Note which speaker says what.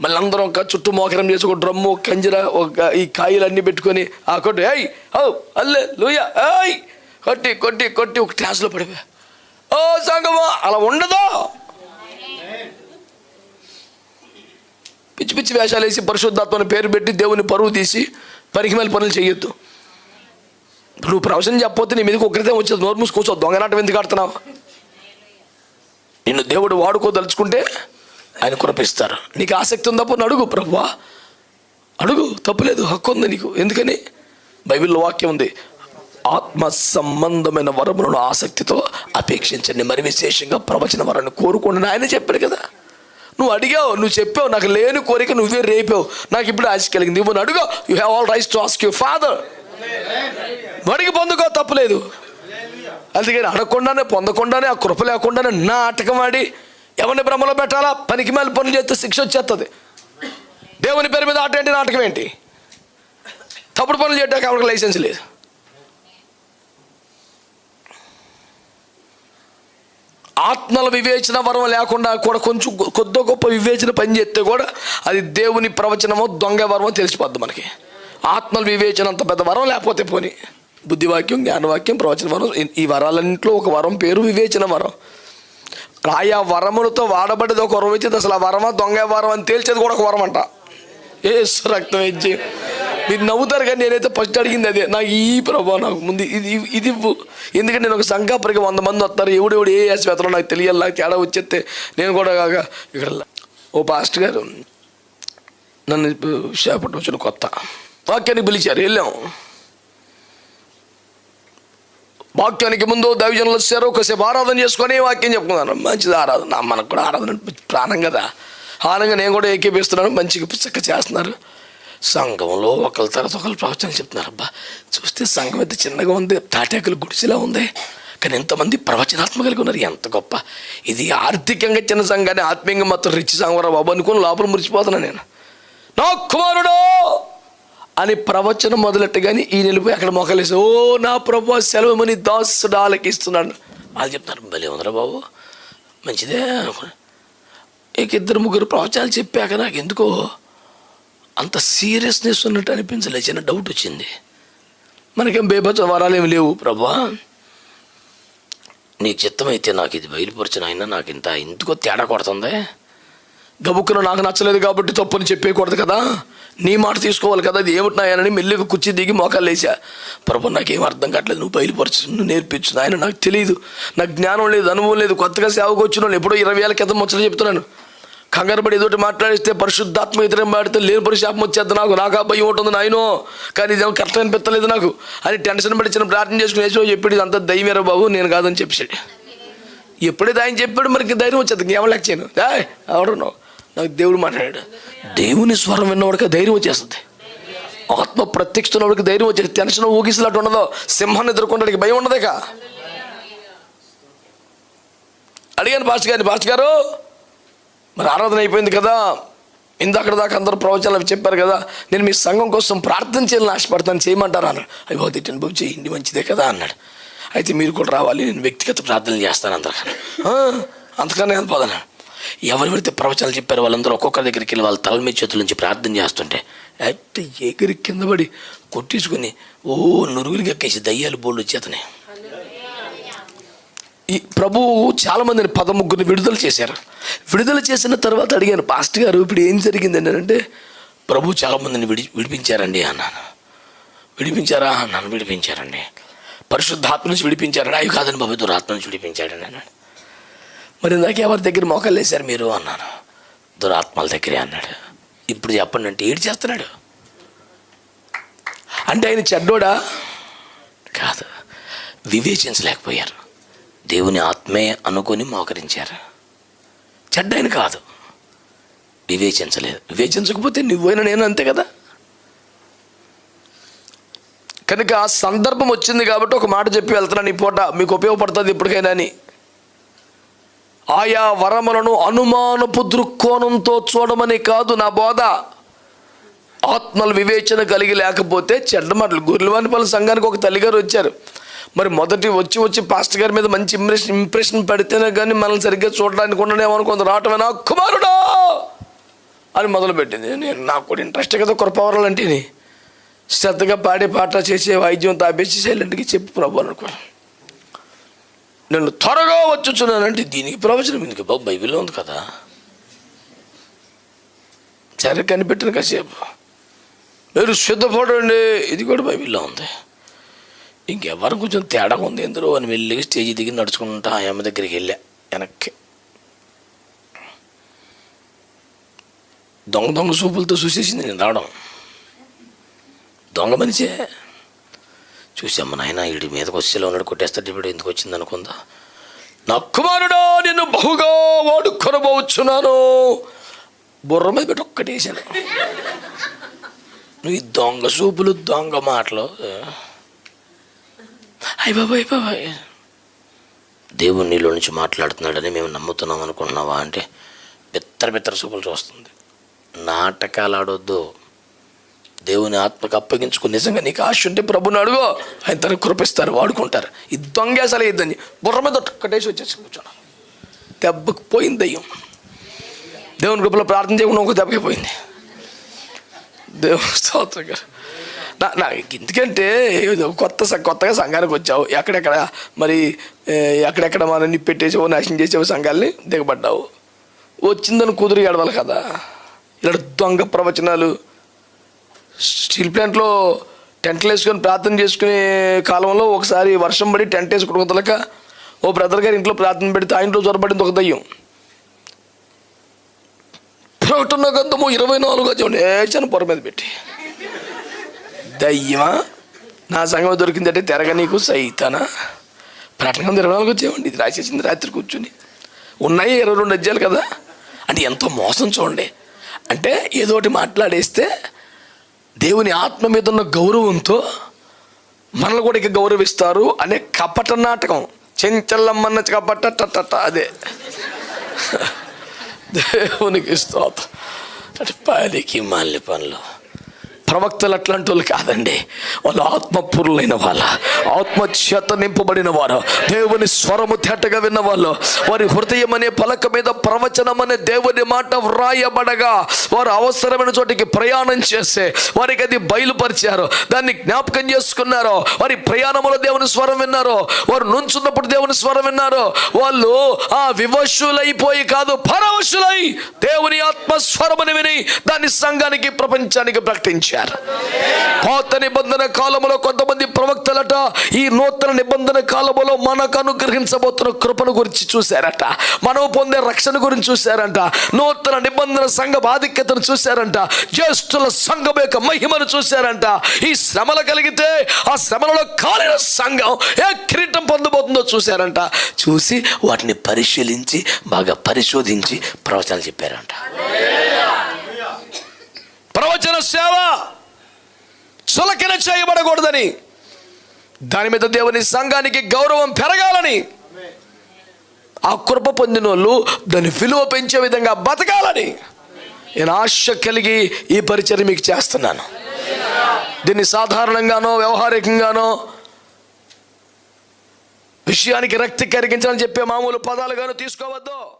Speaker 1: మళ్ళీ అందరం ఒక చుట్టూ మోకరం చేసి ఒక డ్రమ్ము ఒక కంజర ఒక ఈ కాయలన్నీ పెట్టుకొని ఆ కొట్టి. ఏయ్ ఓ అల్లే లూయ ఏయ్ కొట్టి కొట్టి కొట్టి ఒక ట్రాన్స్లో పడిపోయా ఓ సంగమా అలా ఉండదు. పిచ్చి పిచ్చి వేషాలు వేసి పరిశుద్ధాత్మని పేరు పెట్టి దేవుని పరువు తీసి పరికిమల పనులు చేయొద్దు. నువ్వు ప్రవచనం చెప్పొద్దు నీ మీదకి ఒకరితే వచ్చేది? నోరు మూసుకొచ్చావు దొంగనాటం ఎందుకు ఆడుతున్నావు? నిన్ను దేవుడు వాడుకోదలుచుకుంటే ఆయన కురపిస్తారు. నీకు ఆసక్తి ఉందప్పుడు అడుగు ప్రభువా. అడుగు తప్పులేదు హక్కు ఉంది నీకు. ఎందుకని? బైబిల్లో వాక్యం ఉంది. ఆత్మ సంబంధమైన వరములను ఆసక్తితో అపేక్షించండి. మరి విశేషంగా ప్రవచన వరాన్ని కోరుకోండి ఆయన చెప్పాడు కదా. నువ్వు అడిగావు నువ్వు చెప్పావు నాకు లేని కోరిక నువ్వే రేపావు. నాకు ఇప్పుడు ఆశ కలిగింది. నువ్వు అడుగు you have all rights to ask you father అడిగి పొందుకో తప్పులేదు అందుకని అడగకుండానే పొందకుండానే ఆ కృప లేకుండానే నాటకం ఆడి ఎవరిని భ్రమలో పెట్టాలా? పనికి మేలు పనులు చేస్తే శిక్ష వచ్చేస్తుంది దేవుని పేరు మీద ఆట ఏంటి నాటకం ఏంటి? తప్పుడు పనులు చేయడానికి ఎవరికి లైసెన్స్ లేదు. ఆత్మల వివేచన వరం లేకుండా కూడా కొంచెం కొద్ది గొప్ప వివేచన పని చేస్తే కూడా అది దేవుని ప్రవచనమో దొంగ వరమో తెలిసిపోద్ది మనకి. ఆత్మల వివేచన అంత పెద్ద వరం లేకపోతే పోని. బుద్ధివాక్యం జ్ఞానవాక్యం ప్రవచన వరం ఈ- ఈ వరాలన్నింటిలో ఒక వరం పేరు వివేచన వరం. ఆయా వరములతో వాడబడ్డది ఒక వరం ఇచ్చింది. అసలు ఆ వరమా దొంగ వరం అని తేల్చేది కూడా ఒక వరం అంట ఏ రక్తం ఇచ్చి. మీరు నవ్వుతారు కానీ నేనైతే ఫస్ట్ అడిగింది అదే. నాకు ఈ ప్రభావ నాకు ముందు ఇది ఇది ఎందుకంటే నేను ఒక సంఘాపరికి వంద మంది వస్తారు. ఎవడెవడు ఏ వేతలో నాకు తెలియాలి. నాకు తేడా వచ్చేస్తే నేను కూడా కాక ఇక్కడ ఓ పాస్టర్ గారు నన్ను చేపట్టు వచ్చిన కొత్త. వాక్యానికి పిలిచారు. వెళ్ళాం. వాక్యానికి ముందు దైవజనులు వచ్చారు ఒకసేపు ఆరాధన చేసుకొని వాక్యం చెప్పుకున్నాను మంచిది ఆరాధన. మనకు కూడా ఆరాధన ప్రాణం కదా. ఆనంగా నేను కూడా ఏకీపిస్తున్నాను మంచిగా పుస్తక చేస్తున్నారు. సంఘంలో ఒకరి తర్వాత ఒకరు ప్రవచనాలు చెప్తున్నారు. అబ్బా చూస్తే సంఘం అయితే చిన్నగా ఉంది. తాటాకులు గుడిసిలా ఉంది. కానీ ఎంతమంది ప్రవచనాత్మకలుగా ఉన్నారు. ఎంత గొప్ప. ఇది ఆర్థికంగా చిన్న సంఘాన్ని ఆత్మీయంగా మాత్రం రిచ్ సంఘం బాబు అనుకుని లోపల మురిచిపోతున్నాను నేను. నా కుమారుడు! అని ప్రవచనం మొదలెట్టగానే ఈ నిలిపి అక్కడ మొక్కలేసి ఓ నా ప్రభు సెలవుమని దాసుడు ఆలకిస్తున్నాడు. వాళ్ళు చెప్తున్నారు భలే ఉందిరా బాబు మంచిదే. ఇక ఇద్దరు ముగ్గురు ప్రవచనాలు చెప్పాక నాకు ఎందుకో అంత సీరియస్నెస్ ఉన్నట్టు అనిపించలే చిన్న డౌట్ వచ్చింది. మనకేం బేబచ్చ వరాలు ఏమి లేవు ప్రభా. నీకు చిత్తమైతే నాకు ఇది బయలుపరచిన అయినా నాకు ఇంత ఎందుకో తేడా కొడుతుంది. గబుక్కున నాకు నచ్చలేదు కాబట్టి తప్పని చెప్పేయకూడదు కదా. నీ మాట తీసుకోవాలి కదా. అది ఏమిటినాయనని మెల్లిగా కుర్చీ దిగి మోకాలు వేసా ప్రభు నాకేం అర్థం కావట్లేదు. నువ్వు బయలుపరచు నువ్వు నేర్పించు. ఆయన నాకు తెలియదు నాకు జ్ఞానం లేదు అనుభవం లేదు. కొత్తగా సేవకు వచ్చిన ఎప్పుడో ఇరవై ఏళ్ళ క్రితం ముచ్చట చెప్తున్నాను. కంగారు పడి ఏదోటి మాట్లాడిస్తే పరిశుద్ధాత్మ ఇతరం మాడితే లేని పరిశాపం వచ్చేద్ది నాకు. నాకు ఆ భయం ఉంటుంది నాయనో. కానీ ఇదేమో కరెక్ట్ అనిపించలేదు నాకు. అని టెన్షన్ పడి చిన్న ప్రార్థన చేసుకుని వేసో చెప్పాడు ఇదంతా దయ్యమేరా బాబు నేను కాదని చెప్పాడు ఎప్పుడైతే ఆయన చెప్పాడు మనకి ధైర్యం వచ్చేది. ఇంకేం లెక్క చేయను. ఎవడు నాకు దేవుడు మాట్లాడాడు. దేవుని స్వరం విన్నవాడికి ధైర్యం వచ్చేస్తుంది. ఆత్మ ప్రత్యక్షున్నవాడికి ధైర్యం వచ్చేది. టెన్షన్ ఊగిసినట్టు ఉండదు. సింహాన్ని ఎదుర్కొనడానికి భయం ఉండదేక అడిగాను పాస్టర్ గారిని పాస్టర్ గారు మరి ఆరాధన అయిపోయింది కదా. ఇందాక దాకా అందరూ ప్రవచనాలు చెప్పారు కదా. నేను మీ సంఘం కోసం ప్రార్థన చేయాలని ఆశపడతాను. చేయమంటారా? అన్నాడు. అయ్యో తిట్టండి బాబు చేయండి మంచిదే కదా అన్నాడు. అయితే మీరు కూడా రావాలి. నేను వ్యక్తిగత ప్రార్థనలు చేస్తాను అందరికన్నా "ఆ, అంతకన్నా నేను ఎవరెవరైతే పెడితే ప్రవచనాలు చెప్పారు వాళ్ళందరూ ఒక్కొక్కరి దగ్గరికి వెళ్ళి వాళ్ళ తల మీద చేతుల నుంచి ప్రార్థన చేస్తుంటే అట్ట ఎగిరి కింద పడి కొట్టించుకుని ఓ నురుగులు ఎక్కేసి దయ్యాలు బోళ్ళు వచ్చేతనే ఈ ప్రభువు చాలామందిని పద పదముగ్గురిని విడుదల చేశారు. విడుదల చేసిన తర్వాత అడిగాను పాస్టర్ గారు ఇప్పుడు ఏం జరిగింది అంటే ప్రభు చాలామందిని విడి విడిపించారండి అన్నాను. విడిపించారా? అన్నాను విడిపించారండి. పరిశుద్ధాత్మ నుంచి విడిపించారండి. అవి కాదని బాబు దురాత్మ నుంచి విడిపించాడని అన్నాడు మరి ఇందాక ఎవరి దగ్గర మోకాలు వేశారు మీరు? అన్నాను. దురాత్మల దగ్గరే అన్నాడు. ఇప్పుడు చెప్పండి అంటే ఏడు చేస్తున్నాడు? అంటే ఆయన చెడ్డోడా? కాదు. వివేచించలేకపోయారు. దేవుని ఆత్మే అనుకొని మోకరించారు. చెడ్డైన కాదు. వివేచించలేదు. వివేచించకపోతే నువ్వైనా నేను అంతే కదా? కనుక ఆ సందర్భం వచ్చింది కాబట్టి ఒక మాట చెప్పి వెళ్తున్నాను. ఈ పూట మీకు ఉపయోగపడుతుంది ఇప్పటికైనా అని. ఆయా వరములను అనుమానపు దృక్కోణంతో చూడమని కాదు నా బోధ. ఆత్మల వివేచన కలిగి లేకపోతే చెడ్డమాటలు గుర్రవానిపల్లి సంఘానికి ఒక తల్లిగారు వచ్చారు. మరి మొదటి వచ్చి వచ్చి పాస్టర్ గారి మీద మంచి ఇంప్రెషన్ ఇంప్రెషన్ పెడితేనే కానీ మనల్ని సరిగ్గా చూడడానికి ఉండడేమో కొంత రావటమేనా కుమారుడా! అని మొదలుపెట్టింది. నేను నాకు కూడా ఇంట్రెస్ట్ కదా కృపవరాలంటేని శ్రద్ధగా పాడే పాట చేసే వాయిద్యం తాపేసి సైలెంట్కి చెప్పు ప్రభు అనుకో నేను త్వరగా వచ్చుచున్నానంటే దీనికి ప్రవచనం ఎందుకు? బాబు బైబిల్లో ఉంది కదా. సరే కనిపెట్టిన కాసేపు. మీరు సిద్ధపడండి. ఇది కూడా బైబిల్లో ఉంది. ఇంకెవరు కొంచెం తేడా ఉంది ఎందరో అని వెళ్ళి స్టేజ్ దిగి నడుచుకుంటా ఆ అమ్మ దగ్గరికి వెళ్ళా వెనక్కి. దొంగ దొంగ చూపులతో చూసేసింది నేను రావడం. దొంగ మనిషే. చూసాము నాయన వీడి మీదకి వచ్చేలా ఉన్నాడు కొట్టేస్తాడు ఇప్పుడు ఎందుకు వచ్చింది అనుకుందా? నా కుమారుడా నిన్ను బహుగా వాడుకొనబోచున్నాను. బుర్ర మీద పెట్టి ఒక్కటేసాను నువ్వు ఈ దొంగ చూపులు దొంగ మాటలు అయ్య బాబాయ్ బాబాయ్. దేవుడు నీలో నుంచి మాట్లాడుతున్నాడని మేము నమ్ముతున్నాం అనుకుంటున్నావా అంటే బిత్తర బిత్తర సూపులు చూస్తుంది. నాటకాలు ఆడొద్దు. దేవుని ఆత్మకు అప్పగించుకుని నిజంగా నీకు ఆశ ఉంటే ప్రభుని అడుగో. ఆయన తనకు కృపిస్తారు వాడుకుంటారు. ఈ దొంగ ఇద్దని బుర్ర మీద ఒక్కటేసి వచ్చేసి కూర్చోను దెబ్బకు పోయింది దయ్యం. దేవుని కృపలో ప్రార్థన చేయకుండా ఒక దెబ్బకి పోయింది. దేవుని స్తోత్రం గారు. నా నా ఎందుకంటే ఏదో కొత్త స- కొత్తగా సంఘానికి వచ్చావు. ఎక్కడెక్కడ మరి ఎక్కడెక్కడ ఎక్కడెక్కడ మన పెట్టేసావు నాశనం చేసావు సంఘాలని దిగబడ్డావు. వచ్చిందని కుదురు ఎడవాలి కదా. ఇలా దొంగ ప్రవచనాలు స్టీల్ ప్లాంట్లో టెంట్లు వేసుకొని ప్రార్థన చేసుకునే కాలంలో ఒకసారి వర్షం పడి టెంట్ వేసుకుని వదలక ఓ బ్రదర్ గారి ఇంట్లో ప్రార్థన పెడితే ఆ ఇంట్లో జ్వరపడింది ఒక దయ్యం. ప్రకటన గంధము ఇరవై నాలుగు చూడండి ఏచాను పొర మీద పెట్టి. దయ్యమా? నా సంగం దొరికిందంటే తెరగ నీకు సైతానా? ప్రకటన గంధం ఇరవై నాలుగు వచ్చేవండి ఇది రాసేసింది రాత్రి కూర్చుని. ఉన్నాయి ఇరవై రెండు అధ్యాయులు కదా? అంటే ఎంతో మోసం చూడండి. అంటే ఏదో ఒకటి మాట్లాడేస్తే దేవుని ఆత్మ మీద ఉన్న గౌరవంతో మనల్ని కూడా ఇక గౌరవిస్తారు అనే కపట నాటకం. చెంచల్లమ్మన్న కపట టట అదే. దేవునికి స్తోత్రం. అంటే పనికి మాలి పనులు. ప్రవక్తలు అట్లాంటి వాళ్ళు కాదండి. వాళ్ళు ఆత్మపూర్లైన వాళ్ళ. ఆత్మచేత నింపబడిన వారు. దేవుని స్వరము తేటగా విన్నవాళ్ళు. వారి హృదయం అనే పలక మీద ప్రవచనం అనే దేవుని మాట వ్రాయబడగా వారు అవసరమైన చోటికి ప్రయాణం చేస్తే వారికి అది బయలుపరిచారు. దాన్ని జ్ఞాపకం చేసుకున్నారు. వారి ప్రయాణంలో దేవుని స్వరం విన్నారు. వారు నుంచున్నప్పుడు దేవుని స్వరం విన్నారు. వాళ్ళు ఆ వివశులైపోయి కాదు పరవశులై దేవుని ఆత్మ స్వరమని విని దాన్ని సంఘానికి ప్రపంచానికి ప్రకటించారు. పాత నిబంధన కాలంలో కొంతమంది ప్రవక్తలట ఈ నూతన నిబంధన కాలంలో మనకు అనుగ్రహించబోతున్న కృపను గురించి చూశారట. మనం పొందే రక్షణ గురించి చూశారంట. నూతన నిబంధన సంఘ ఆధిక్యతను చూశారంట. జ్యేష్ఠుల సంఘం యొక్క మహిమను చూశారంట. ఈ శ్రమలు కలిగితే ఆ శ్రమలలో కాలిన సంఘం ఏ కిరీటం పొందబోతుందో చూశారంట. చూసి వాటిని పరిశీలించి బాగా పరిశోధించి ప్రవచనాలు చెప్పారంట. ప్రవచన సేవ చులకన చేయబడకూడదని. దాని మీద దేవుని సంఘానికి గౌరవం పెరగాలని. ఆ కృప పొందిన వాళ్ళు దాని విలువ పెంచే విధంగా బతకాలని. నేను ఆశ కలిగి ఈ పరిచయం మీకు చేస్తున్నాను. దీన్ని సాధారణంగానో వ్యవహారికంగానో విషయానికి రక్తి కరిగించాలని చెప్పే మామూలు పదాలుగాను తీసుకోవద్దు.